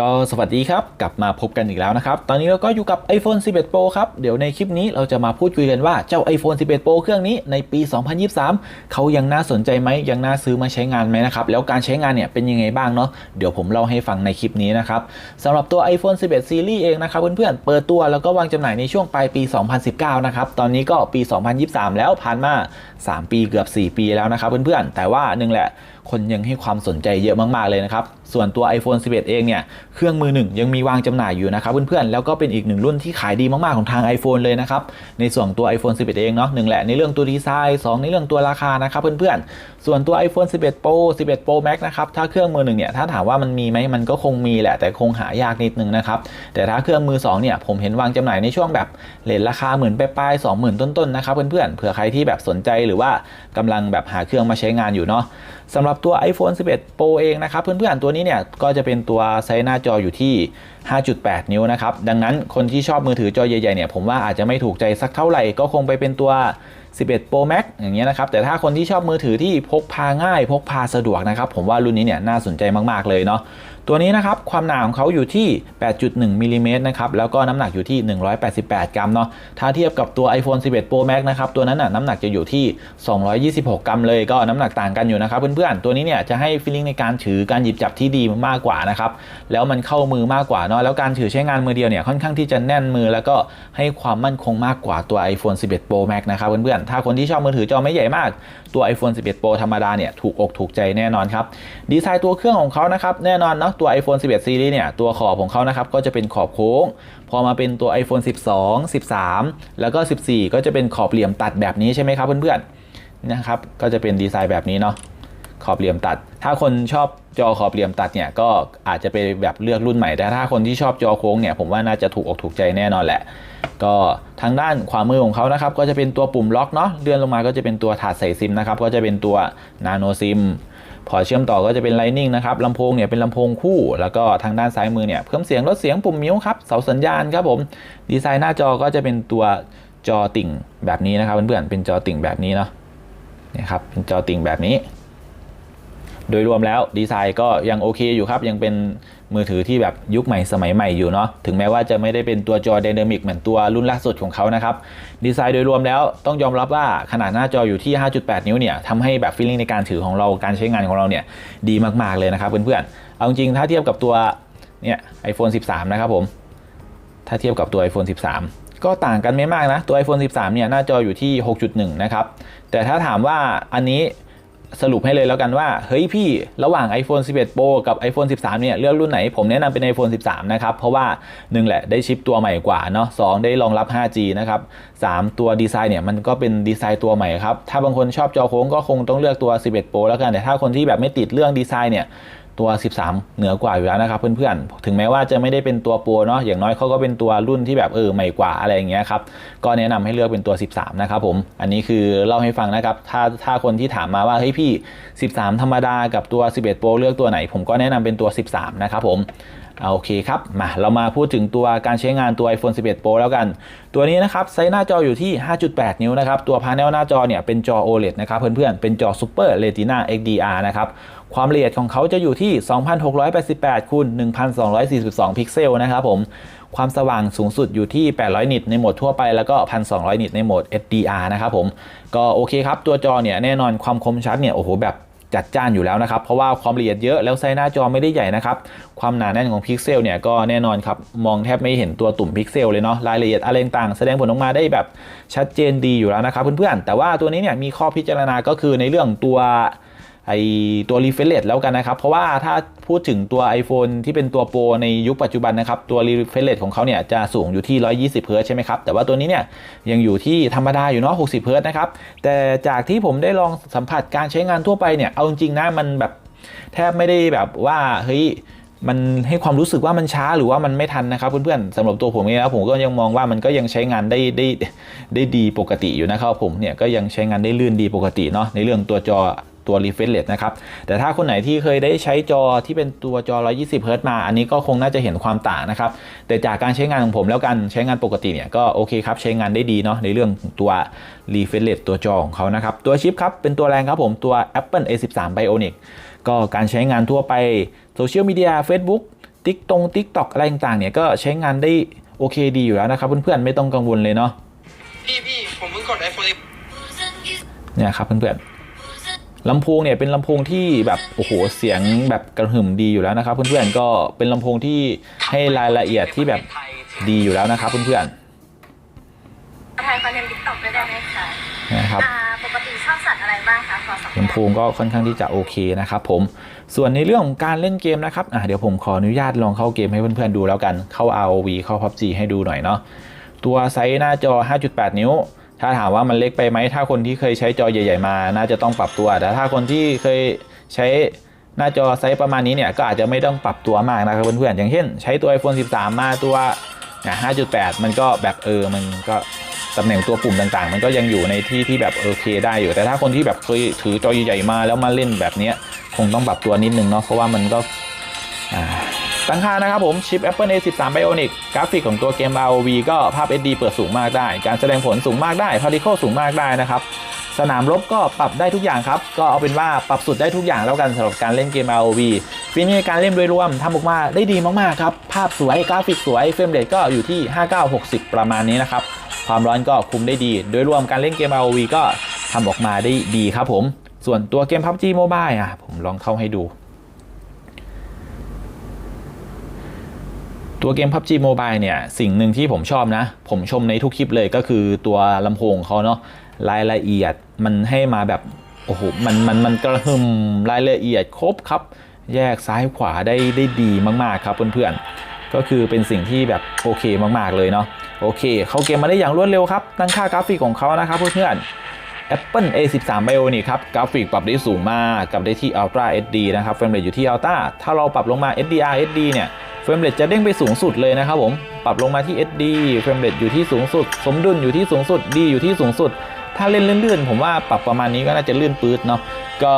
ก็สวัสดีครับ กลับมาพบกันอีกแล้วนะครับ ตอนนี้เราก็อยู่กับ iPhone 11 Pro ครับ เดี๋ยวในคลิปนี้เราจะมาพูดคุยกันว่าเจ้า iPhone 11 Pro เครื่องนี้ในปี 2023 เขายังน่าสนใจไหมยังน่าซื้อมาใช้งานไหมนะครับ แล้วการใช้งานเนี่ยเป็นยังไงบ้างเนาะเดี๋ยวผมเล่าให้ฟังในคลิปนี้นะครับสำหรับตัว iPhone 11 Series เองนะครับเพื่อนๆเปิดตัวแล้วก็วางจำหน่ายในช่วงปลายปี 2019 นะครับตอนนี้ก็ปี 2023 แล้วผ่านมา 3 ปีเกือบ 4 ปีแล้วนะครับเพื่อนๆแต่ว่าหนึ่งแหละ คนยังให้ความสนใจเยอะมาก ๆ เลยนะครับ ส่วนตัว iPhone 11 เองเนี่ย เครื่องมือหนึ่งยังมีวางจำหน่ายอยู่นะครับเพื่อนๆ แล้วก็เป็นอีกหนึ่งรุ่นที่ขายดีมาก ๆ ของทาง iPhone เลยนะครับ ในส่วนตัว iPhone 11 เองเนาะหนึ่งแหละในเรื่องตัวดีไซน์2ในเรื่องตัวราคานะครับเพื่อนๆ ส่วนตัว iPhone 11 Pro 11 Pro Max นะครับ ถ้าเครื่องมือหนึ่งเนี่ยถ้าถามว่ามันมีไหมมันก็คงมีแหละแต่คงหายากนิดนึงนะครับแต่ถ้าเครื่องมือ2เนี่ยผมเห็นวางจำหน่ายในช่วงแบบเลทราคาหมื่นปลายๆ20,000ต้นๆนะครับเพื่อนๆเผื่อใครที่แบบสนใจหรือว่ากำลังแบบหาเครื่องมาใช้งานอยู่เนาะสำหรับตัว iPhone 11 Pro เองนะครับเพื่อนๆตัวนี้เนี่ยก็จะเป็นตัวไซส์หน้าจออยู่ที่ 5.8 นิ้วนะครับ ดังนั้นคนที่ชอบมือถือจอใหญ่ๆเนี่ยผมว่าอาจจะไม่ถูกใจสักเท่าไหร่ก็คงไปเป็นตัว 11 Pro Max อย่างเงี้ยนะครับ แต่ถ้าคนที่ชอบมือถือที่พกพาง่าย พกพาสะดวกนะครับ ผมว่ารุ่นนี้เนี่ยน่าสนใจมากๆเลยเนาะตัวนี้นะครับความหนาของเขาอยู่ที่ 8.1มิลลิเมตรนะครับแล้วก็น้ำหนักอยู่ที่ 188 กรัมเนาะถ้าเทียบกับตัว iPhone 11 Pro Max นะครับตัวนั้นน่ะน้ำหนักจะอยู่ที่ 226 กรัมเลยก็น้ำหนักต่างกันอยู่นะครับเพื่อนๆตัวนี้เนี่ยจะให้ฟีลลิ่งในการถือการหยิบจับที่ดีมากกว่านะครับแล้วมันเข้ามือมากกว่าเนาะแล้วการถือใช้งานมือเดียวเนี่ยค่อนข้างที่จะแน่นมือ แล้วก็ให้ความมั่นคงมากกว่าตัว iPhone 11 Pro Max นะครับเพื่อนๆถ้าคนที่ชอบมือถือจอไม่ใหญ่มาก ตัว iPhone 11 Pro ธรรมดาเนี่ยถูกอกถูกใจแน่นอนครับดีไซน์ตัวเครื่องของเขานะครับแน่นอนเนาะตัว iPhone 11 Series เนี่ยตัวขอบของเขานะครับก็จะเป็นขอบโค้ง พอมาเป็นตัว iPhone 12 13 แล้วก็ 14 ก็จะเป็นขอบเหลี่ยมตัดแบบนี้ใช่ไหมครับเพื่อนๆนะครับก็จะเป็นดีไซน์แบบนี้เนาะขอบเหลี่ยมตัด ถ้าคนชอบจอขอบเหลี่ยมตัดเนี่ยก็อาจจะไปแบบเลือกรุ่นใหม่ แต่ถ้าคนที่ชอบจอโค้งเนี่ยผมว่าน่าจะถูกอกถูกใจแน่นอนแหละ ก็ทางด้านขวามือของเขานะครับก็จะเป็นตัวปุ่มล็อกเนาะเลื่อนลงมาก็จะเป็นตัวถาดใส่ซิมนะครับก็จะเป็นตัวนาโนซิม พอเชื่อมต่อก็จะเป็น Lightning นะครับลำโพงเนี่ยเป็นลำโพงคู่ แล้วก็ทางด้านซ้ายมือเนี่ยเพิ่มเสียงลดเสียงปุ่มมิวครับเสาสัญญาณครับผมดีไซน์หน้าจอก็จะเป็นตัวจอติ่งแบบนี้นะครับเพื่อนๆเป็นจอติ่งแบบนี้เนาะนี่ครับเป็นจอติ่งแบบนี้ โดยรวมแล้วดีไซน์ก็ยังโอเคอยู่ครับยังเป็น มือถือที่แบบยุคใหม่สมัยใหม่อยู่เนาะถึงแม้ว่าจะไม่ได้เป็นตัวจอไดนามิกเหมือนตัวรุ่นล่าสุดของเขานะครับ ดีไซน์โดยรวมแล้วต้องยอมรับว่าขนาดหน้าจออยู่ที่ 5.8 นิ้วเนี่ยทำให้แบบฟีลลิ่งในการถือของเราการใช้งานของเราเนี่ยดีมากๆเลยนะครับเพื่อนๆเอาจริงถ้าเทียบกับตัวเนี่ย iPhone 13 นะครับผม ถ้าเทียบกับตัว iPhone 13 ก็ต่างกันไม่มากนะ ตัว iPhone 13 เนี่ย หน้าจออยู่ที่ 6.1 นะครับ แต่ถ้าถามว่าอันนี้ สรุปให้เลยแล้วกันว่า เฮ้ยพี่ระหว่าง iPhone 11 Pro กับ iPhone 13 เนี่ยเลือกรุ่นไหน ผมแนะนำเป็น iPhone 13 นะครับ เพราะว่า 1 แหละได้ชิปตัวใหม่กว่าเนาะ2ได้รองรับ 5G นะครับ 3 ตัวดีไซน์เนี่ยมันก็เป็นดีไซน์ตัวใหม่ครับ ถ้าบางคนชอบจอโค้งก็คงต้องเลือกตัว 11 Pro แล้วกัน แต่ถ้าคนที่แบบไม่ติดเรื่องดีไซน์เนี่ย ตัว 13 เหนือกว่าอยู่แล้วนะครับเพื่อนๆ ถึงแม้ว่าจะไม่ได้เป็นตัวโปรเนาะอย่างน้อยเขาก็เป็นตัวรุ่นที่แบบเออใหม่กว่าอะไรอย่างเงี้ยครับก็แนะนำให้เลือกเป็นตัว 13 นะครับผมอันนี้คือเล่าให้ฟังนะครับถ้าถ้าคนที่ถามมาว่าเฮ้ยพี่ 13 ธรรมดากับตัว 11 Pro เลือกตัวไหน ผมก็แนะนำเป็นตัว 13 นะครับผมโอเคครับ มาเรามาพูดถึงตัวการใช้งานตัว iPhone 11 Pro แล้วกัน ตัวนี้นะครับ ไซส์หน้าจออยู่ที่ 5.8 นิ้วนะครับ ตัวพาเนลหน้าจอเนี่ยเป็นจอ OLED นะครับเพื่อนๆ เป็นจอ Super Retina XDR นะครับ ความละเอียดของเขาจะอยู่ที่ 2688คูณ1242 พิกเซลนะครับผม ความสว่างสูงสุดอยู่ที่ 800 นิตในโหมดทั่วไป แล้วก็ 1200 นิตในโหมด HDR นะครับผม ก็โอเคครับ ตัวจอเนี่ยแน่นอนความคมชัดเนี่ยโอ้โหแบบจัดจ้านอยู่แล้วนะครับ เพราะว่าความละเอียดเยอะแล้วไซส์หน้าจอไม่ได้ใหญ่นะครับ ความหนาแน่นของพิกเซลเนี่ยก็แน่นอนครับ มองแทบไม่เห็นตัวตุ่มพิกเซลเลยเนาะรายละเอียดอะไรต่างแสดงผลออกมาได้แบบชัดเจนดีอยู่แล้วนะครับเพื่อนๆแต่ว่าตัวนี้เนี่ยมีข้อพิจารณาก็คือในเรื่องตัว ไอตัว refresh rate แล้วกันนะครับ เพราะว่าถ้าพูดถึงตัว iPhone ที่เป็นตัวโปรในยุคปัจจุบันนะครับ ตัว refresh rate ของเขาเนี่ยจะสูงอยู่ที่ 120 Hz ใช่ไหมครับ แต่ว่าตัวนี้เนี่ยยังอยู่ที่ธรรมดาอยู่เนาะ60 Hz นะครับ แต่จากที่ผมได้ลองสัมผัสการใช้งานทั่วไปเนี่ยเอาจริงๆนะมันแบบแทบไม่ได้แบบว่าเฮ้ยมันให้ความรู้สึกว่ามันช้าหรือว่ามันไม่ทันนะครับเพื่อนๆสำหรับตัวผมเองแล้วผมก็ยังมองว่ามันก็ยังใช้งานได้ได้ได้ดีปกติอยู่นะครับผมเนี่ยก็ยังใช้งานได้ลื่นดีปกติเนาะในเรื่องตัวจอ ตัว refresh rate นะครับ แต่ถ้าคนไหนที่เคยได้ใช้จอที่เป็นตัวจอ 120 Hz มา อันนี้ก็คงน่าจะเห็นความต่างนะครับ แต่จากการใช้งานของผมแล้วกันใช้งานปกติเนี่ยก็โอเคครับ ใช้งานได้ดีเนาะในเรื่องตัว refresh rate ตัวจอของเขานะครับ ตัวชิปครับ เป็นตัวแรงครับผมตัว Apple A13 Bionic ก็การใช้งานทั่วไปโซเชียลมีเดีย Facebook ติ๊กตรงติ๊กตอกอะไรต่างๆเนี่ยก็ใช้งานได้โอเคดีอยู่แล้วนะครับเพื่อนๆไม่ต้องกังวลเลยเนาะพี่พี่ผมเพิ่งกด iPhone เนี่ยครับเพื่อนๆ ลำโพงเนี่ยเป็นลำโพงที่แบบโอ้โหเสียงแบบกระหึ่มดีอยู่แล้วนะครับ เพื่อนๆก็เป็นลำโพงที่ให้รายละเอียดที่แบบดีอยู่แล้วนะครับ เพื่อนถ่ายคอนเทนต์ติ๊กต็อกได้ไหมคะๆนะครับอ่าปกติชอบสัตว์อะไรบ้างคะขอสองลำโพงก็ค่อนข้างที่จะโอเคนะครับผมส่วนในเรื่องของการเล่นเกมนะครับอะเดี๋ยวผมขออนุญาตลองเข้าเกมให้เพื่อนๆดูแล้วกันเข้า ROV เข้า PUBG ให้ดูหน่อยเนาะตัวไซส์หน้าจอ 5.8 นิ้ว ถ้าถามว่ามันเล็กไปไหมถ้าคนที่เคยใช้จอใหญ่ ๆ มาน่าจะต้องปรับตัว แต่ถ้าคนที่เคยใช้หน้าจอไซส์ประมาณนี้เนี่ยก็อาจจะไม่ต้องปรับตัวมากนะครับเพื่อนๆอย่างเช่น ใช้ตัว iPhone 13 มาตัว 5.8 มันก็แบบเออมันก็ตำแหน่งตัวปุ่มต่างๆ มันก็ยังอยู่ในที่ที่แบบโอเคได้อยู่ แต่ถ้าคนที่แบบเคยถือจอใหญ่ๆมาแล้วมาเล่นแบบนี้คงต้องปรับตัวนิดนึงเนาะเพราะว่ามันก็อ่า ตั้งคานะครับผมชิป Apple A13 Bionic กราฟิกของตัวเกม ROV ก็ภาพ SD เปิดสูงมากได้ การแสดงผลสูงมากได้ Particle สูงมากได้นะครับสนามรบก็ปรับได้ทุกอย่างครับ ก็เอาเป็นว่าปรับสุดได้ทุกอย่างแล้วกันสำหรับการเล่นเกม ROV ฟีลในการเล่นโดยรวมทำออกมาได้ดีมากๆครับ ภาพสวยกราฟิกสวยเฟรมเรทก็อยู่ที่ 5960 ประมาณนี้นะครับ ความร้อนก็คุมได้ดี โดยรวมการเล่นเกม ROV ก็ทำออกมาได้ดีครับผม ส่วนตัวเกม PUBG Mobile อะผมลองเข้าให้ดู ตัวเกม PUBG Mobile เนี่ย สิ่งหนึ่งที่ผมชอบนะ ผมชมในทุกคลิปเลยก็คือตัวลำโพงเขาเนาะรายละเอียดมันให้มาแบบ โอ้โห มันมันมันกระหึ่มรายละเอียดครบครับ แยกซ้ายขวาได้ได้ดีมาก ๆ ครับเพื่อนๆ ก็คือเป็นสิ่งที่แบบโอเคมากๆเลยเนาะโอเค เข้าเกมมาได้อย่างรวดเร็วครับ ตั้งค่ากราฟิกของเขานะครับเพื่อนๆ Apple A13 Bionic ครับ กราฟิกปรับได้สูงมากกับได้ที่ Ultra HD นะครับ เฟรมเรทอยู่ที่ Ultra ถ้าเราปรับลงมา HDR HD เนี่ย เฟรมเรทจะเด้งไปสูงสุดเลยนะครับผมปรับลงมาที่ SD เฟรมเรทอยู่ที่สูงสุด สมดุลอยู่ที่สูงสุดดีอยู่ที่สูงสุด ถ้าเล่นลื่นๆ ผมว่าปรับประมาณนี้ก็น่าจะลื่นปื๊ดเนาะก็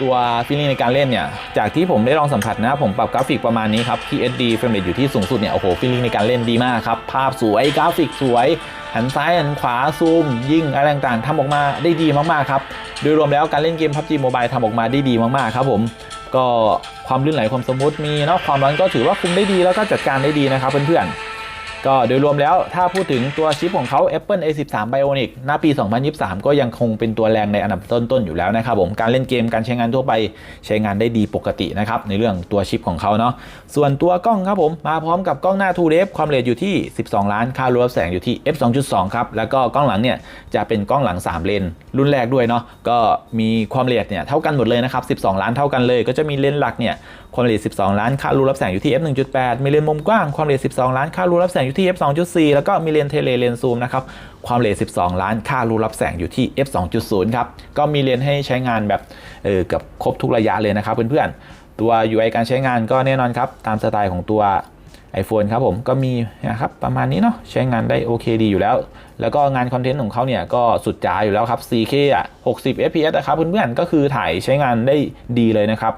ตัวฟีลลิ่งในการเล่นเนี่ย จากที่ผมได้ลองสัมผัสนะ ผมปรับกราฟิกประมาณนี้ครับที่ SD เฟรมเรทอยู่ที่สูงสุดเนี่ย โอ้โหฟีลลิ่งในการเล่นดีมากครับ ภาพสวยกราฟิกสวย หันซ้ายหันขวาซูม ยิงอะไรต่างๆทำออกมาได้ดีมากๆครับ โดยรวมแล้วการเล่นเกม PUBG Mobile ทำออกมาได้ดีมากๆครับผม ก็ความลื่นไหลความสมูทมีเนาะความร้อนก็ถือว่าคุมได้ดีแล้วก็จัดการได้ดีนะครับเพื่อนๆ ก็โดยรวมแล้วถ้าพูดถึงตัวชิปของเขา Apple A13 Bionic หน้าปี 2023 ก็ยังคงเป็นตัวแรงในอันดับต้น ๆ อยู่แล้วนะครับผม การเล่นเกมการใช้งานทั่วไปใช้งานได้ดีปกตินะครับ ในเรื่องตัวชิปของเขาเนาะส่วนตัวกล้องครับผม มาพร้อมกับกล้องหน้า 2 d e f ความเร็วอยู่ที่ 12 ล้านค่ารั้วแสงอยู่ที่ f 2.2 ครับ แล้วก็กล้องหลังเนี่ยจะเป็นกล้องหลัง 3 เลน รุ่นแรกด้วยเนาะก็มีความเร็วเนี่ยเท่ากันหมดเลยนะครับ 12 ล้านเท่ากันเลย ก็จะมีเลนส์หลักเนี่ย ความละเร็ว12 ล้านค่ารูรับแสงอยู่ที่ f 1.8 มีเลนส์มุมกว้าง ความละเร็ว12 ล้านค่ารูรับแสงอยู่ที่ f 2.4 แล้วก็มีเลนส์เทเลเลนส์ซูมนะครับความละเร็ว12 ล้านค่ารูรับแสงอยู่ที่ f 2.0 ครับ ก็มีเลนส์ให้ใช้งานแบบเออเกับครบทุกระยะเลยนะครับเพื่อนๆ ตัว UI การใช้งานก็แน่นอนครับ ตามสไตล์ของตัว iPhone ครับผมก็มีนะครับประมาณนี้เนาะใช้งานได้โอเคดีอยู่แล้ว แล้วก็งานคอนเทนต์ของเขาเนี่ยก็สุดจ๋าอยู่แล้วครับ 4K อะ60 fps นะครับเพื่อนๆก็คือถ่ายใช้งานได้ดีเลยนะครับ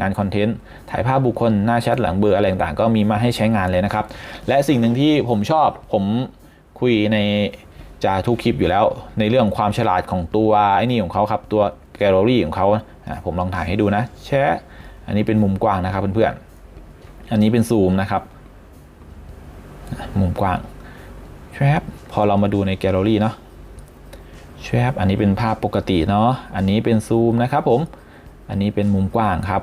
งานคอนเทนต์ถ่ายภาพบุคคลหน้าแชทหลังเบอร์อะไรต่างๆก็มีมาให้ใช้งานเลยนะครับ และสิ่งหนึ่งที่ผมชอบผมคุยในจาทุกคลิปอยู่แล้ว ในเรื่องความฉลาดของตัวไอ้นี่ของเขาครับตัวแกลเลอรี่ของเขาผมลองถ่ายให้ดูนะแชะอันนี้เป็นมุมกว้างนะครับเพื่อนๆอันนี้เป็นซูมนะครับมุมกว้างแชปพอเรามาดูในแกลเลอรี่เนาะแชปอันนี้เป็นภาพปกติเนาะอันนี้เป็นซูมนะครับผมอันนี้เป็นมุมกว้างครับ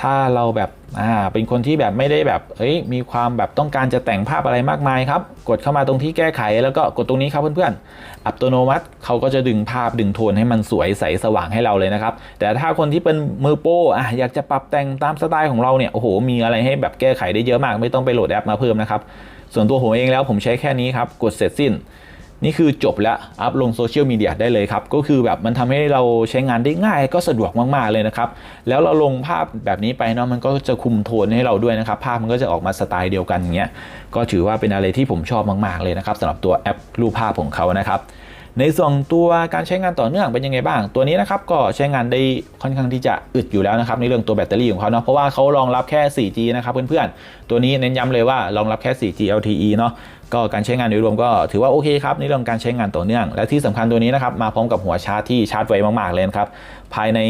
ถ้าเราแบบอ่าเป็นคนที่แบบไม่ได้แบบเอ้ยมีความแบบต้องการจะแต่งภาพอะไรมากมายครับ กดเข้ามาตรงที่แก้ไขแล้วก็กดตรงนี้ครับเพื่อนๆ อัตโนมัติเขาก็จะดึงภาพดึงโทนให้มันสวยใสสว่างให้เราเลยนะครับ แต่ถ้าคนที่เป็นมือโปรอะอยากจะปรับแต่งตามสไตล์ของเราเนี่ยโอ้โหมีอะไรให้แบบแก้ไขได้เยอะมาก ไม่ต้องไปโหลดแอปมาเพิ่มนะครับส่วนตัวผมเองแล้วผมใช้แค่นี้ครับกดเสร็จสิ้น นี่คือจบแล้วอัพลงโซเชียลมีเดียได้เลยครับ ก็คือแบบมันทำให้เราใช้งานได้ง่ายก็สะดวกมาก ๆ เลยนะครับ แล้วเราลงภาพแบบนี้ไปเนาะมันก็จะคุมโทนให้เราด้วยนะครับ ภาพมันก็จะออกมาสไตล์เดียวกันอย่างเงี้ยก็ถือว่าเป็นอะไรที่ผมชอบมาก ๆ เลยนะครับสำหรับตัวแอปรูปภาพของเขานะครับในส่วนตัวการใช้งานต่อเนื่องเป็นยังไงบ้าง ตัวนี้นะครับก็ใช้งานได้ค่อนข้างที่จะอึดอยู่แล้วนะครับในเรื่องตัวแบตเตอรี่ของเขาเนาะเพราะว่าเขารองรับแค่ 4G นะครับเพื่อนๆ ตัวนี้เน้นย้ำเลยว่ารองรับแค่ 4G LTE เนาะ ก็การใช้งานโดยรวมก็ถือว่าโอเคครับในเรื่องการใช้งานต่อเนื่อง และที่สำคัญตัวนี้นะครับมาพร้อมกับหัวชาร์จที่ชาร์จไวมากๆเลยครับภายใน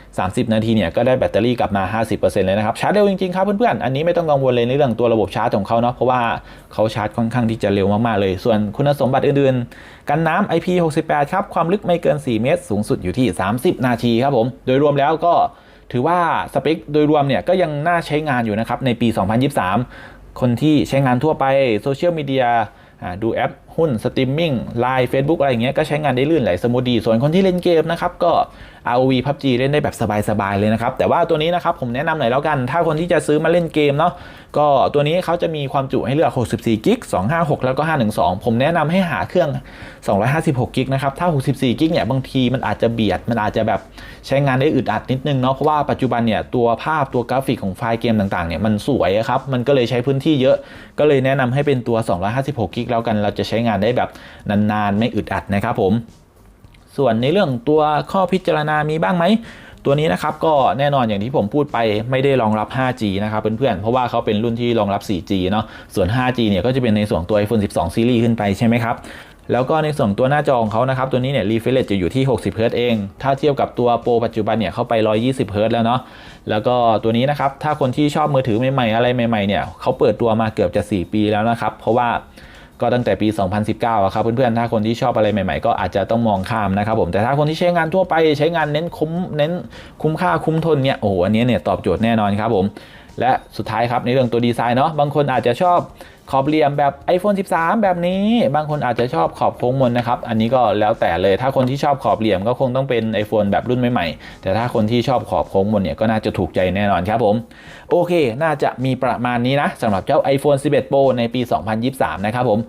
30 นาทีเนี่ยก็ได้แบตเตอรี่กลับมา 50%เลยนะครับชาร์จเร็วจริงๆครับเพื่อนๆอันนี้ไม่ต้องกังวลเลยในเรื่องตัวระบบชาร์จของเขาเนาะเพราะว่าเขาชาร์จค่อนข้างที่จะเร็วมากๆเลย ส่วนคุณสมบัติอื่นๆ กันน้ำ IP68 ครับความลึกไม่เกิน 4 เมตร สูงสุดอยู่ที่ 30 นาทีครับผมโดยรวมแล้วก็ถือว่าสเปคโดยรวมเนี่ยก็ยังน่าใช้งานอยู่นะครับในปี 2023 คนที่ใช้งานทั่วไปโซเชียลมีเดียดูแอปหุ้นสตรีมมิ่งไลน์เฟซบุ๊กอะไรอย่างเงี้ยก็ใช้งานได้ลื่นไหลสมูทดี ส่วนคนที่เล่นเกมนะครับก็ ROV PUBG เล่นได้แบบสบาย ๆ เลยนะครับ แต่ว่าตัวนี้นะครับผมแนะนำหน่อยแล้วกัน ถ้าคนที่จะซื้อมาเล่นเกมเนาะก็ตัวนี้เขาจะมีความจุให้เลือก64กิก256 แล้วก็ 512 ผมแนะนำให้หาเครื่อง 256กิกนะครับถ้า 64กิกเนี่ยบางทีมันอาจจะเบียด มันอาจจะแบบใช้งานได้อึดอัดนิดนึงเนาะเพราะว่าปัจจุบันเนี่ยตัวภาพตัวกราฟิกของไฟล์เกมต่างๆเนี่ยมันสวยครับมันก็เลยใช้พื้นที่เยอะ ก็เลยแนะนำให้เป็นตัว 256กิกแล้วกันเราจะใช้งานได้แบบนานๆ ไม่อึดอัดนะครับผม ส่วนในเรื่องตัวข้อพิจารณามีบ้างไหมตัวนี้นะครับก็แน่นอนอย่างที่ผมพูดไปไม่ได้รองรับ 5G นะครับเพื่อนๆ เพราะว่าเขาเป็นรุ่นที่รองรับ 4G เนาะ ส่วน 5G เนี่ยก็จะเป็นในส่วนตัว iPhone 12ซีรีส์ขึ้นไปใช่ไหมครับ แล้วก็ในส่วนตัวหน้าจอของเขานะครับ ตัวนี้เนี่ย refresh จะอยู่ที่ 60 Hz เอง ถ้าเทียบกับตัวโปรปัจจุบันเนี่ยเข้าไป 120 Hz แล้วเนาะ แล้วก็ตัวนี้นะครับถ้าคนที่ชอบมือถือใหม่ๆอะไรใหม่ๆเนี่ยเขาเปิดตัวมาเกือบจะ 4 ปีแล้วนะครับ เพราะว่า ก็ตั้งแต่ปี 2019อะครับเพื่อนๆ ถ้าคนที่ชอบอะไรใหม่ๆ ก็อาจจะต้องมองข้ามนะครับผม แต่ถ้าคนที่ใช้งานทั่วไปใช้งานเน้นคุ้มเน้นคุ้มค่าคุ้มทนเนี่ย โอ้โห อันนี้เนี่ยตอบโจทย์แน่นอนครับผม และสุดท้ายครับในเรื่องตัวดีไซน์เนาะบางคนอาจจะชอบขอบเหลี่ยมแบบ iPhone 13 แบบนี้ บางคนอาจจะชอบขอบโค้งมนนะครับ อันนี้ก็แล้วแต่เลย ถ้าคนที่ชอบขอบเหลี่ยมก็คงต้องเป็น iPhone แบบรุ่นใหม่ๆ แต่ถ้าคนที่ชอบขอบโค้งมนเนี่ยก็น่าจะถูกใจแน่นอนครับผม โอเค น่าจะมีประมาณนี้นะสำหรับเจ้า iPhone 11 Pro ในปี 2023 นะครับผม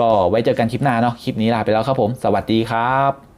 ก็ไว้เจอกันคลิปหน้าเนาะ คลิปนี้ลาไปแล้วครับผม สวัสดีครับ